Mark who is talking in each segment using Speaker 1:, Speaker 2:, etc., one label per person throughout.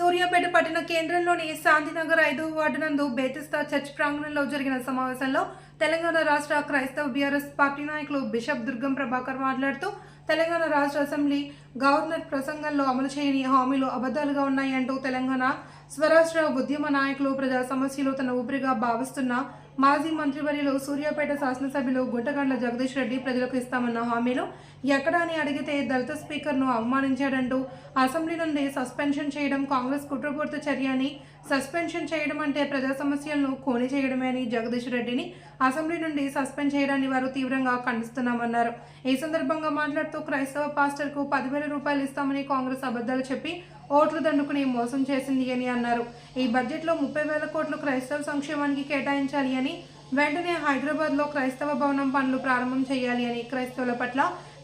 Speaker 1: సూర్యాపేట పట్టణ కేంద్రంలోని శాంతినగర్ ఐదో వార్డు నందు బేతిస్తా చర్చ్ ప్రాంగణంలో జరిగిన సమావేశంలో తెలంగాణ రాష్ట్ర క్రైస్తవ బీఆర్ఎస్ పార్టీ నాయకులు బిషప్ దుర్గం ప్రభాకర్ మాట్లాడుతూ తెలంగాణ రాష్ట్ర అసెంబ్లీ గవర్నర్ ప్రసంగంలో అమలు చేయని హామీలు అబద్ధాలుగా ఉన్నాయంటూ తెలంగాణ స్వరాష్ట్ర ఉద్యమ నాయకులు ప్రజా సమస్యలు తన ఊపిరిగా భావిస్తున్న మాజీ మంత్రివర్యులు సూర్యాపేట శాసనసభ్యులు గుట్టగండ్ల జగదీష్ రెడ్డి ప్రజలకు ఇస్తామన్న హామీలు ఎక్కడ అని అడిగితే దళిత స్పీకర్ను అవమానించాడంటూ అసెంబ్లీ నుండి సస్పెన్షన్ చేయడం కాంగ్రెస్ కుట్రపూర్త చర్య అని సస్పెన్షన్ చేయడం అంటే ప్రజా సమస్యలను కోని చేయడమే అని జగదీష్ రెడ్డిని అసెంబ్లీ నుండి సస్పెండ్ చేయడాన్ని వారు తీవ్రంగా ఖండిస్తున్నామన్నారు. ఈ సందర్భంగా మాట్లాడుతూ క్రైస్తవ పాస్టర్కు పదివేల రూపాయలు ఇస్తామని కాంగ్రెస్ అబద్ధాలు చెప్పి ఓట్లు దండుకుని మోసం చేసింది అని అన్నారు. ఈ బడ్జెట్లో ముప్పై వేల కోట్లు క్రైస్తవ సంక్షేమానికి కేటాయించాలి అని వెంటనే హైదరాబాద్లో క్రైస్తవ భవనం పనులు ప్రారంభం చేయాలి అని క్రైస్తవుల పట్ల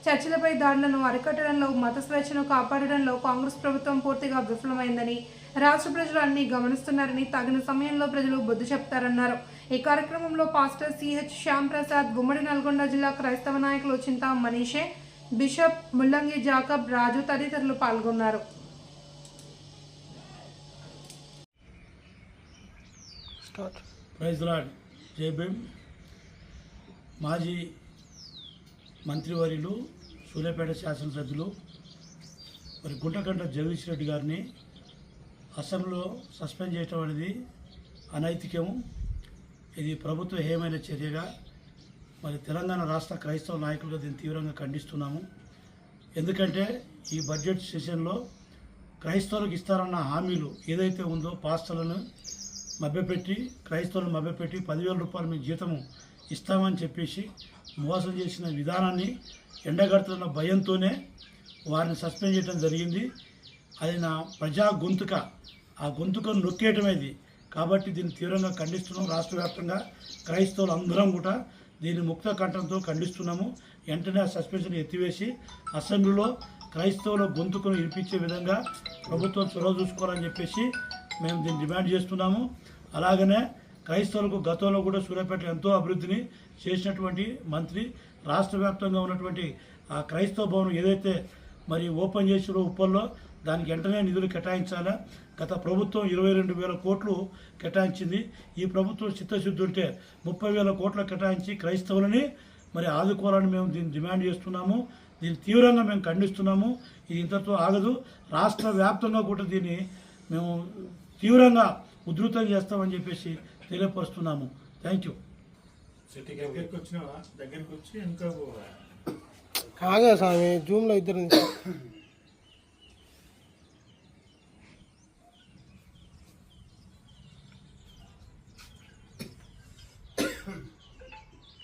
Speaker 1: చర్చిలపై దాడులను అరికట్టడంలో మత స్వేచ్ఛను కాపాడడంలో కాంగ్రెస్ ప్రభుత్వం పూర్తిగా విఫలమైందని రాష్ట్ర ప్రజలు అన్ని గమనిస్తున్నారని తగిన సమయంలో ప్రజలు బుద్ధి చెప్తారన్నారు. ఈ కార్యక్రమంలో పాస్టర్ సిహెచ్ శ్యామ్ ప్రసాద్ గుమ్మడి నల్గొండ జిల్లా క్రైస్తవ నాయకులు చింతా మనీషే బిషప్ ముల్లంగి జాకబ్ రాజు తదితరులు పాల్గొన్నారు.
Speaker 2: స్టార్ట్.
Speaker 3: ప్రైజ్ లాడ్. జై భీమ్. మాజీ మంత్రివర్యులు సూర్యాపేట శాసనసభ్యులు మరి గుంటగంట జగదీష్ రెడ్డి గారిని అసెంబ్లీలో సస్పెండ్ చేయటం అనేది అనైతికము. ఇది ప్రభుత్వ హేమైన చర్యగా మరి తెలంగాణ రాష్ట్ర క్రైస్తవ నాయకులుగా దీన్ని తీవ్రంగా ఖండిస్తున్నాము. ఎందుకంటే ఈ బడ్జెట్ సెషన్లో క్రైస్తవులకు ఇస్తారన్న హామీలు ఏదైతే ఉందో పాస్టర్లను మభ్యపెట్టి క్రైస్తవులను మభ్యపెట్టి పదివేల రూపాయలు మీ జీతము ఇస్తామని చెప్పేసి మోసం చేసిన విధానాన్ని ఎండగడుతున్న భయంతోనే వారిని సస్పెండ్ చేయడం జరిగింది. అది నా ప్రజా గొంతుక. ఆ గొంతుకను నొక్కేయటమేది కాబట్టి దీన్ని తీవ్రంగా ఖండిస్తున్నాం రాష్ట్ర వ్యాప్తంగా. క్రైస్తవులు అందరం కూడా దీన్ని ముక్త కంఠంతో ఖండిస్తున్నాము. వెంటనే ఆ సస్పెన్షన్ ఎత్తివేసి అసెంబ్లీలో క్రైస్తవుల గొంతుకును వినిపించే విధంగా ప్రభుత్వం చొరవ చూసుకోవాలని చెప్పేసి మేము దీన్ని డిమాండ్ చేస్తున్నాము. అలాగనే క్రైస్తవులకు గతంలో కూడా సూర్యాపేటలో ఎంతో అభివృద్ధిని చేసినటువంటి మంత్రి రాష్ట్ర వ్యాప్తంగా ఉన్నటువంటి ఆ క్రైస్తవ భవనం ఏదైతే మరి ఓపెన్ చేసిరో ఉప్పల్లో దానికి వెంటనే నిధులు కేటాయించాలా? గత ప్రభుత్వం ఇరవై రెండు వేల కోట్లు కేటాయించింది. ఈ ప్రభుత్వం చిత్తశుద్ధి ఉంటే ముప్పై వేల కోట్లు కేటాయించి క్రైస్తవులని మరి ఆదుకోవాలని మేము దీన్ని డిమాండ్ చేస్తున్నాము. దీన్ని తీవ్రంగా మేము ఖండిస్తున్నాము. ఇది ఇంతతో ఆగదు. రాష్ట్ర వ్యాప్తంగా కూడా దీన్ని మేము తీవ్రంగా ఉధృతం చేస్తామని చెప్పేసి తెలియపరుస్తున్నాము. థ్యాంక్ యూ
Speaker 4: దగ్గరికి వచ్చినావా దగ్గరికి వచ్చి ఇంకా పోవా?
Speaker 2: కాగా స్వామి జూమ్లో ఇద్దరు